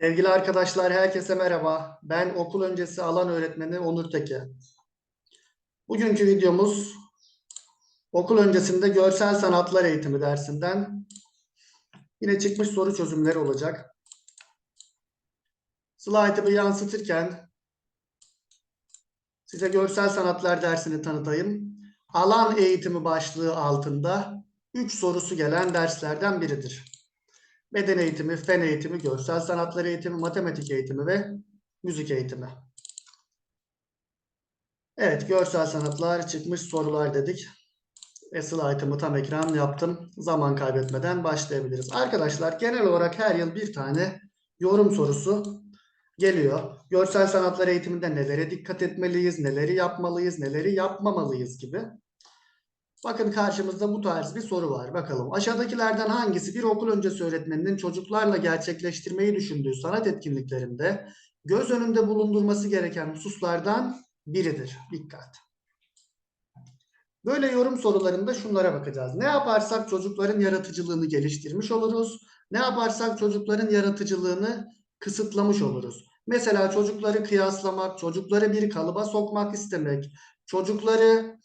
Sevgili arkadaşlar, herkese merhaba. Ben okul öncesi alan öğretmeni Onur Teke. Bugünkü videomuz okul öncesinde görsel sanatlar eğitimi dersinden yine çıkmış soru çözümleri olacak. Slide'ı yansıtırken size görsel sanatlar dersini tanıtayım. Alan eğitimi başlığı altında 3 sorusu gelen derslerden biridir beden eğitimi, fen eğitimi, görsel sanatlar eğitimi, matematik eğitimi ve müzik eğitimi. Evet, görsel sanatlar çıkmış sorular dedik. E slide'ımı tam ekran yaptım. Zaman kaybetmeden başlayabiliriz. Arkadaşlar genel olarak her yıl bir tane yorum sorusu geliyor. Görsel sanatlar eğitiminde nelere dikkat etmeliyiz, neleri yapmalıyız, neleri yapmamalıyız gibi. Bakın karşımızda bu tarz bir soru var. Bakalım aşağıdakilerden hangisi bir okul öncesi öğretmeninin çocuklarla gerçekleştirmeyi düşündüğü sanat etkinliklerinde göz önünde bulundurması gereken hususlardan biridir? Dikkat. Böyle yorum sorularında şunlara bakacağız. Ne yaparsak çocukların yaratıcılığını geliştirmiş oluruz. Ne yaparsak çocukların yaratıcılığını kısıtlamış oluruz. Mesela çocukları kıyaslamak, çocukları bir kalıba sokmak istemek, çocukları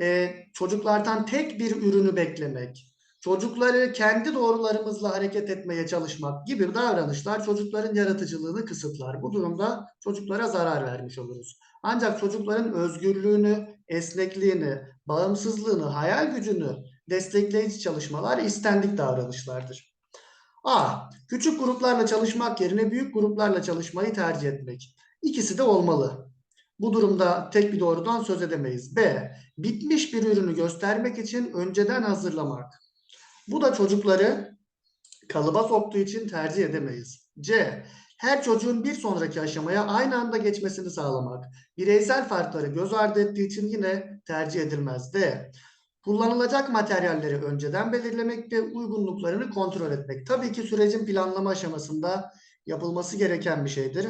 e, çocuklardan tek bir ürünü beklemek, çocukları kendi doğrularımızla hareket etmeye çalışmak gibi davranışlar çocukların yaratıcılığını kısıtlar. Bu durumda çocuklara zarar vermiş oluruz. Ancak çocukların özgürlüğünü, esnekliğini, bağımsızlığını, hayal gücünü destekleyici çalışmalar istendik davranışlardır. A. Küçük gruplarla çalışmak yerine büyük gruplarla çalışmayı tercih etmek. İkisi de olmalı. Bu durumda tek bir doğrudan söz edemeyiz. B. Bitmiş bir ürünü göstermek için önceden hazırlamak. Bu da çocukları kalıba soktuğu için tercih edemeyiz. C. Her çocuğun bir sonraki aşamaya aynı anda geçmesini sağlamak. Bireysel farkları göz ardı ettiği için yine tercih edilmez. D. Kullanılacak materyalleri önceden belirlemek ve uygunluklarını kontrol etmek. Tabii ki sürecin planlama aşamasında yapılması gereken bir şeydir.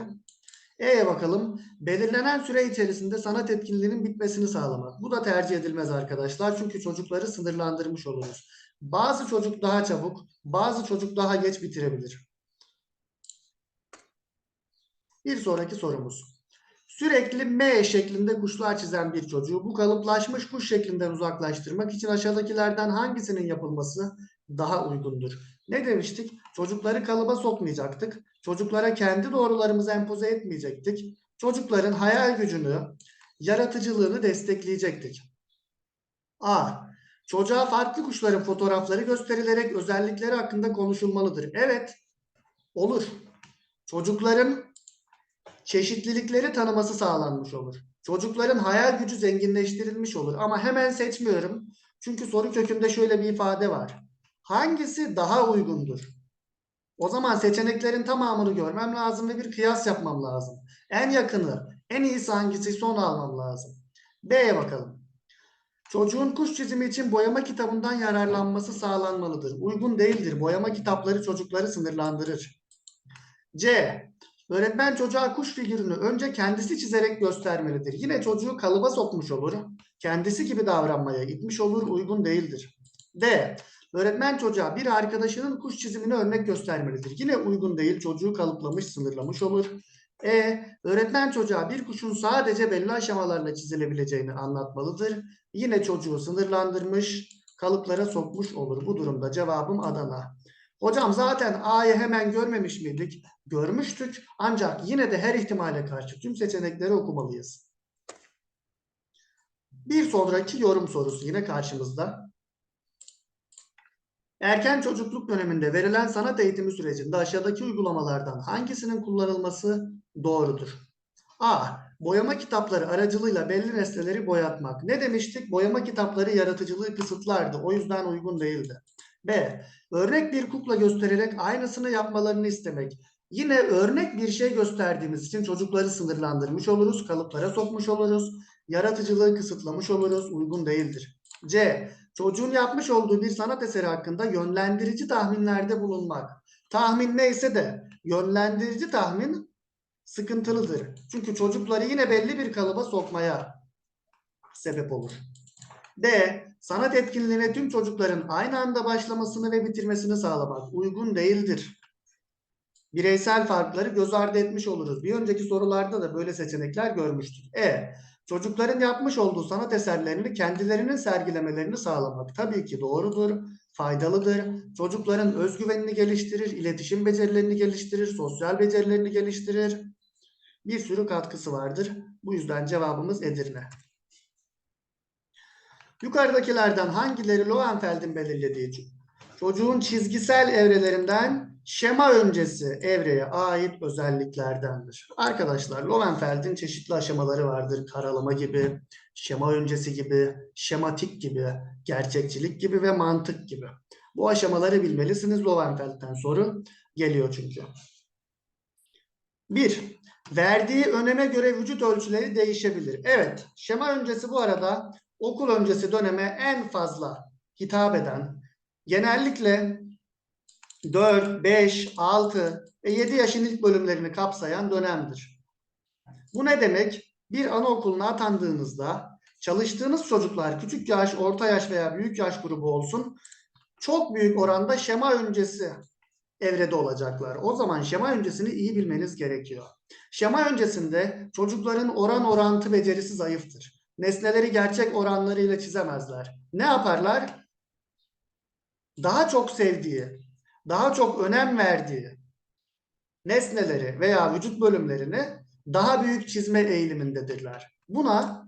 E'ye bakalım. Belirlenen süre içerisinde sanat etkinliğinin bitmesini sağlamak. Bu da tercih edilmez arkadaşlar. Çünkü çocukları sınırlandırmış oluruz. Bazı çocuk daha çabuk, bazı çocuk daha geç bitirebilir. Bir sonraki sorumuz. Sürekli M şeklinde kuşlar çizen bir çocuğu bu kalıplaşmış kuş şeklinden uzaklaştırmak için aşağıdakilerden hangisinin yapılması daha uygundur? Ne demiştik? Çocukları kalıba sokmayacaktık. Çocuklara kendi doğrularımızı empoze etmeyecektik. Çocukların hayal gücünü, yaratıcılığını destekleyecektik. A. Çocuğa farklı kuşların fotoğrafları gösterilerek özellikleri hakkında konuşulmalıdır. Evet, olur. Çocukların çeşitlilikleri tanıması sağlanmış olur. Çocukların hayal gücü zenginleştirilmiş olur. Ama hemen seçmiyorum. Çünkü soru kökünde şöyle bir ifade var. Hangisi daha uygundur? O zaman seçeneklerin tamamını görmem lazım ve bir kıyas yapmam lazım. En yakını, en iyisi hangisi son almam lazım. B'ye bakalım. Çocuğun kuş çizimi için boyama kitabından yararlanması sağlanmalıdır. Uygun değildir. Boyama kitapları çocukları sınırlandırır. C. Öğretmen çocuğa kuş figürünü önce kendisi çizerek göstermelidir. Yine çocuğu kalıba sokmuş olur. Kendisi gibi davranmaya gitmiş olur. Uygun değildir. D. Öğretmen çocuğa bir arkadaşının kuş çizimini örnek göstermelidir. Yine uygun değil. Çocuğu kalıplamış, sınırlamış olur. E. Öğretmen çocuğa bir kuşun sadece belli aşamalarla çizilebileceğini anlatmalıdır. Yine çocuğu sınırlandırmış, kalıplara sokmuş olur. Bu durumda cevabım Adana. Hocam zaten A'yı hemen görmemiş miydik? Görmüştük ancak yine de her ihtimale karşı tüm seçenekleri okumalıyız. Bir sonraki yorum sorusu yine karşımızda. Erken çocukluk döneminde verilen sanat eğitimi sürecinde aşağıdaki uygulamalardan hangisinin kullanılması doğrudur? A. Boyama kitapları aracılığıyla belli nesneleri boyatmak. Ne demiştik? Boyama kitapları yaratıcılığı kısıtlardı. O yüzden uygun değildi. B. Örnek bir kukla göstererek aynısını yapmalarını istemek. Yine örnek bir şey gösterdiğimiz için çocukları sınırlandırmış oluruz, kalıplara sokmuş oluruz, yaratıcılığı kısıtlamış oluruz, uygun değildir. C. Çocuğun yapmış olduğu bir sanat eseri hakkında yönlendirici tahminlerde bulunmak. Tahmin neyse de yönlendirici tahmin sıkıntılıdır. Çünkü çocukları yine belli bir kalıba sokmaya sebep olur. D. Sanat etkinliğine tüm çocukların aynı anda başlamasını ve bitirmesini sağlamak uygun değildir. bireysel farkları göz ardı etmiş oluruz. Bir önceki sorularda da böyle seçenekler görmüştük. E. Çocukların yapmış olduğu sanat eserlerini kendilerinin sergilemelerini sağlamak tabii ki doğrudur, faydalıdır. Çocukların özgüvenini geliştirir, iletişim becerilerini geliştirir, sosyal becerilerini geliştirir. Bir sürü katkısı vardır. Bu yüzden cevabımız Edirne. Yukarıdakilerden hangileri Lowenfeld'in belirlediği çocuğun çizgisel evrelerinden şema öncesi evreye ait özelliklerdendir. Arkadaşlar Lowenfeld'in çeşitli aşamaları vardır. Karalama gibi, şema öncesi gibi, şematik gibi, gerçekçilik gibi ve mantık gibi. Bu aşamaları bilmelisiniz. Lowenfeld'den soru geliyor çünkü. 1. Verdiği öneme göre vücut ölçüleri değişebilir. Evet, şema öncesi bu arada okul öncesi döneme en fazla hitap eden, genellikle 4, 5, 6 ve 7 yaşın ilk bölümlerini kapsayan dönemdir. Bu ne demek? Bir anaokuluna atandığınızda çalıştığınız çocuklar küçük yaş, orta yaş veya büyük yaş grubu olsun çok büyük oranda şema öncesi evrede olacaklar. O zaman şema öncesini iyi bilmeniz gerekiyor. Şema öncesinde çocukların oran orantı becerisi zayıftır. Nesneleri gerçek oranlarıyla çizemezler. Ne yaparlar? Daha çok sevdiği, daha çok önem verdiği nesneleri veya vücut bölümlerini daha büyük çizme eğilimindedirler. Buna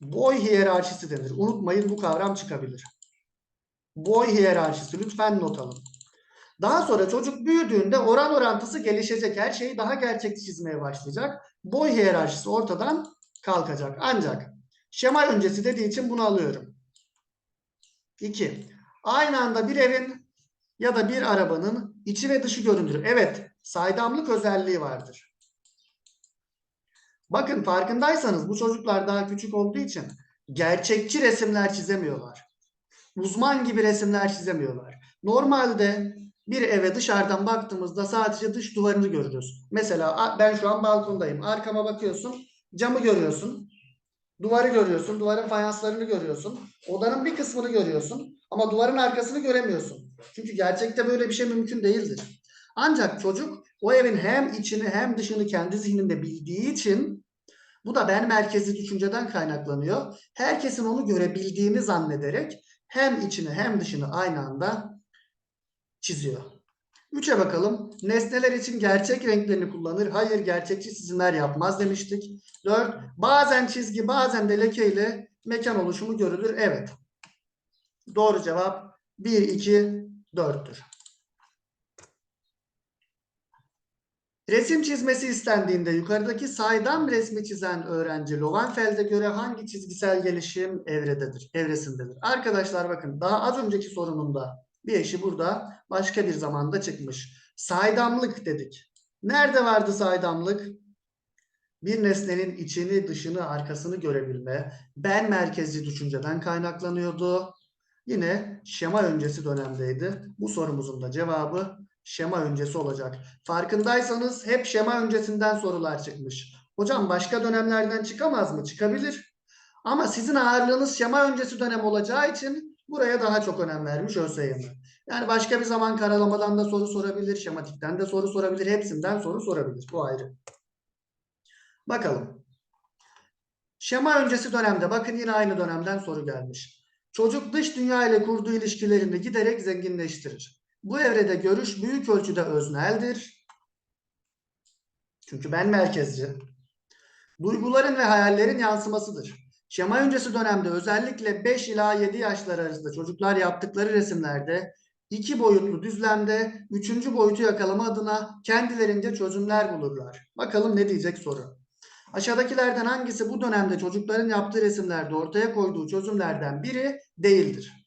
boy hiyerarşisi denir. Unutmayın bu kavram çıkabilir. Boy hiyerarşisi lütfen not alın. Daha sonra çocuk büyüdüğünde oran orantısı gelişecek. Her şeyi daha gerçekçi çizmeye başlayacak. Boy hiyerarşisi ortadan kalkacak. Ancak şema öncesi dediği için bunu alıyorum. 2. Aynı anda bir evin ya da bir arabanın içi ve dışı göründürür. Evet, saydamlık özelliği vardır. Bakın farkındaysanız bu çocuklar daha küçük olduğu için gerçekçi resimler çizemiyorlar. Uzman gibi resimler çizemiyorlar. Normalde bir eve dışarıdan baktığımızda sadece dış duvarını görürüz. Mesela ben şu an balkondayım. Arkama bakıyorsun, camı görüyorsun. Duvarı görüyorsun, duvarın fayanslarını görüyorsun. Odanın bir kısmını görüyorsun ama duvarın arkasını göremiyorsun. Çünkü gerçekte böyle bir şey mümkün değildir. Ancak çocuk o evin hem içini hem dışını kendi zihninde bildiği için bu da ben merkezli düşünceden kaynaklanıyor. Herkesin onu görebildiğini zannederek hem içini hem dışını aynı anda çiziyor. Üçe bakalım. Nesneler için gerçek renklerini kullanır. Hayır gerçekçi çizimler yapmaz demiştik. Dört. Bazen çizgi bazen de leke ile mekan oluşumu görülür. Evet. Doğru cevap 1, 2, 4'tür. Resim çizmesi istendiğinde yukarıdaki saydam resmi çizen öğrenci Lowenfeld'e göre hangi çizgisel gelişim evrededir, evresindedir? Arkadaşlar bakın daha az önceki sorununda bir eşi burada başka bir zamanda çıkmış. Saydamlık dedik. Nerede vardı saydamlık? Bir nesnenin içini, dışını, arkasını görebilme, ben merkezli düşünceden kaynaklanıyordu. Yine şema öncesi dönemdeydi. Bu sorumuzun da cevabı şema öncesi olacak. Farkındaysanız hep şema öncesinden sorular çıkmış. Hocam başka dönemlerden çıkamaz mı? Çıkabilir. Ama sizin ağırlığınız şema öncesi dönem olacağı için buraya daha çok önem vermiş ÖSYM. Yani başka bir zaman karalamadan da soru sorabilir, şematikten de soru sorabilir, hepsinden soru sorabilir. Bu ayrı. Bakalım. Şema öncesi dönemde bakın yine aynı dönemden soru gelmiş. Çocuk dış dünya ile kurduğu ilişkilerini giderek zenginleştirir. Bu evrede görüş büyük ölçüde özneldir. Çünkü ben merkezci. Duyguların ve hayallerin yansımasıdır. Şema öncesi dönemde özellikle 5 ila 7 yaşlar arasında çocuklar yaptıkları resimlerde iki boyutlu düzlemde üçüncü boyutu yakalama adına kendilerince çözümler bulurlar. Bakalım ne diyecek soru. Aşağıdakilerden hangisi bu dönemde çocukların yaptığı resimlerde ortaya koyduğu çözümlerden biri değildir?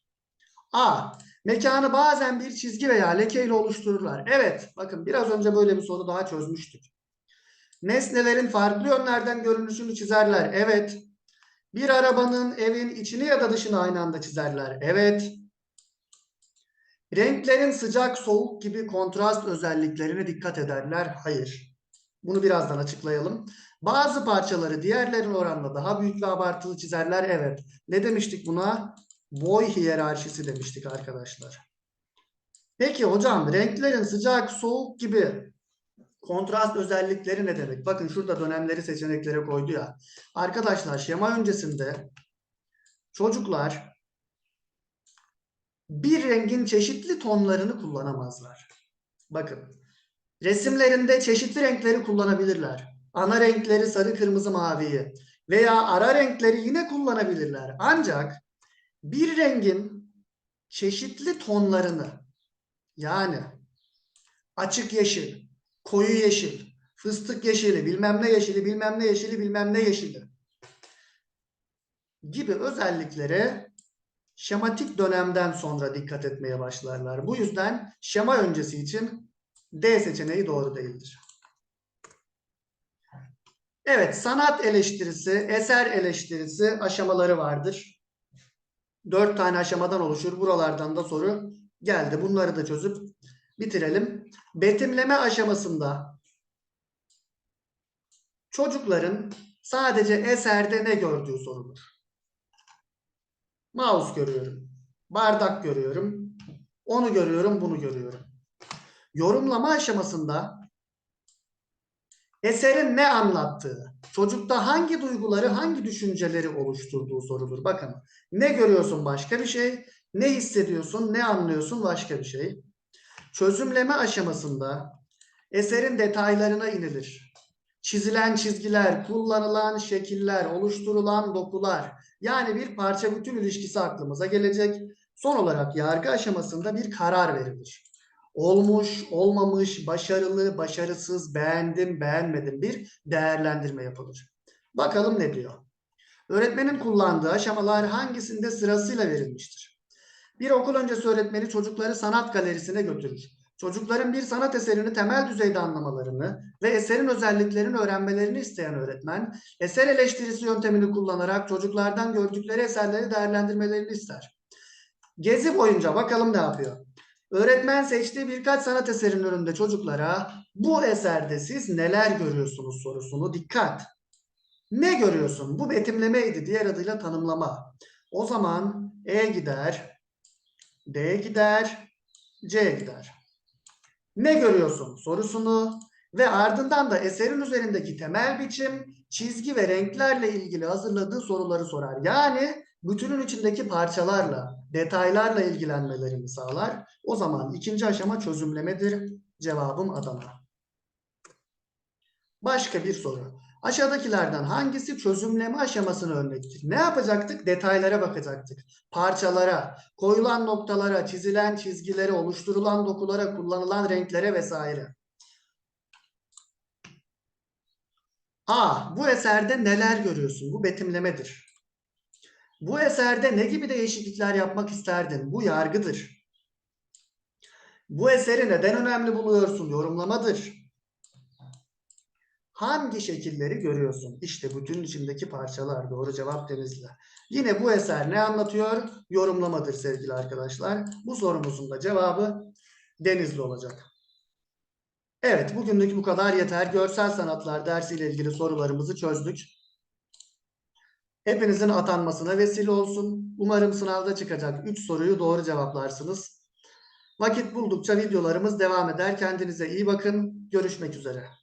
A. Mekanı bazen bir çizgi veya leke ile oluştururlar. Evet, bakın biraz önce böyle bir soru daha çözmüştük. Nesnelerin farklı yönlerden görünüşünü çizerler. Evet. Bir arabanın evin içini ya da dışını aynı anda çizerler. Evet. Renklerin sıcak, soğuk gibi kontrast özelliklerine dikkat ederler. Hayır. Bunu birazdan açıklayalım. Bazı parçaları diğerlerin oranla daha büyük ve abartılı çizerler. Evet. Ne demiştik buna? Boy hiyerarşisi demiştik arkadaşlar. Peki hocam renklerin sıcak, soğuk gibi Kontrast özellikleri ne demek? Bakın şurada dönemleri seçeneklere koydu ya. Arkadaşlar şema öncesinde çocuklar bir rengin çeşitli tonlarını kullanamazlar. Bakın resimlerinde çeşitli renkleri kullanabilirler. Ana renkleri sarı, kırmızı, maviyi veya ara renkleri yine kullanabilirler. Ancak bir rengin çeşitli tonlarını yani açık yeşil, koyu yeşil, fıstık yeşili, bilmem ne yeşili, bilmem ne yeşili, bilmem ne yeşili gibi özelliklere şematik dönemden sonra dikkat etmeye başlarlar. Bu yüzden şema öncesi için D seçeneği doğru değildir. Evet, sanat eleştirisi, eser eleştirisi aşamaları vardır. Dört tane aşamadan oluşur. Buralardan da soru geldi. Bunları da çözüp bitirelim. Betimleme aşamasında çocukların sadece eserde ne gördüğü sorulur. Mouse görüyorum. Bardak görüyorum. Onu görüyorum, bunu görüyorum. Yorumlama aşamasında eserin ne anlattığı, çocukta hangi duyguları, hangi düşünceleri oluşturduğu sorulur. Bakın ne görüyorsun başka bir şey, ne hissediyorsun, ne anlıyorsun başka bir şey. Çözümleme aşamasında eserin detaylarına inilir. Çizilen çizgiler, kullanılan şekiller, oluşturulan dokular, yani bir parça bütün ilişkisi aklımıza gelecek. Son olarak yargı aşamasında bir karar verilir. Olmuş, olmamış, başarılı, başarısız, beğendim, beğenmedim bir değerlendirme yapılır. Bakalım ne diyor? Öğretmenin kullandığı aşamalar hangisinde sırasıyla verilmiştir? Bir okul öncesi öğretmeni çocukları sanat galerisine götürür. Çocukların bir sanat eserini temel düzeyde anlamalarını ve eserin özelliklerini öğrenmelerini isteyen öğretmen, eser eleştirisi yöntemini kullanarak çocuklardan gördükleri eserleri değerlendirmelerini ister. Gezi boyunca bakalım ne yapıyor? Öğretmen seçtiği birkaç sanat eserinin önünde çocuklara bu eserde siz neler görüyorsunuz sorusunu dikkat. Ne görüyorsun? Bu betimlemeydi. Diğer adıyla tanımlama. O zaman E gider, D gider, C gider. Ne görüyorsun sorusunu ve ardından da eserin üzerindeki temel biçim, çizgi ve renklerle ilgili hazırladığı soruları sorar. Yani bütünün içindeki parçalarla, detaylarla ilgilenmelerini sağlar. O zaman ikinci aşama çözümlemedir. Cevabım Adana. Başka bir soru. Aşağıdakilerden hangisi çözümleme aşamasını örnektir? Ne yapacaktık? Detaylara bakacaktık. Parçalara, koyulan noktalara, çizilen çizgilere, oluşturulan dokulara, kullanılan renklere vesaire. A. Bu eserde neler görüyorsun? Bu betimlemedir. Bu eserde ne gibi değişiklikler yapmak isterdin? Bu yargıdır. Bu eseri neden önemli buluyorsun? Yorumlamadır. Hangi şekilleri görüyorsun? İşte bütün içindeki parçalar. Doğru cevap Denizli. Yine bu eser ne anlatıyor? Yorumlamadır sevgili arkadaşlar. Bu sorumuzun da cevabı Denizli olacak. Evet bugünlük bu kadar yeter. Görsel sanatlar dersiyle ilgili sorularımızı çözdük. Hepinizin atanmasına vesile olsun. Umarım sınavda çıkacak 3 soruyu doğru cevaplarsınız. Vakit buldukça videolarımız devam eder. Kendinize iyi bakın. Görüşmek üzere.